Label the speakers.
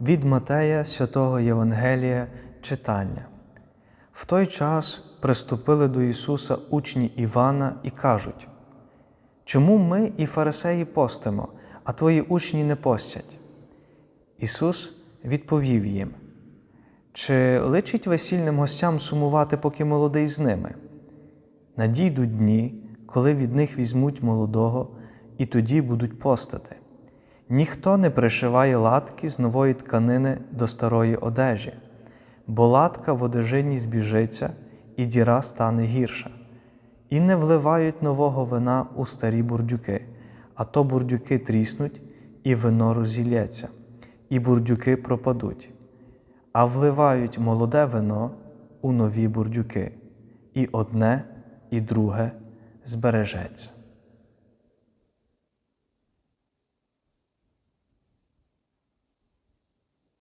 Speaker 1: Від Матея святого Євангелія читання. В той час приступили до Ісуса учні Івана і кажуть: Чому ми і фарисеї постимо, а твої учні не постять? Ісус відповів їм: Чи личить весільним гостям сумувати, поки молодий з ними? Надійдуть дні, коли від них візьмуть молодого, і тоді будуть постати. Ніхто не пришиває латки з нової тканини до старої одежі, бо латка в одежині збіжиться, і діра стане гірша. І не вливають нового вина у старі бурдюки, а то бурдюки тріснуть, і вино розілється, і бурдюки пропадуть, а вливають молоде вино у нові бурдюки, і одне, і друге збережеться.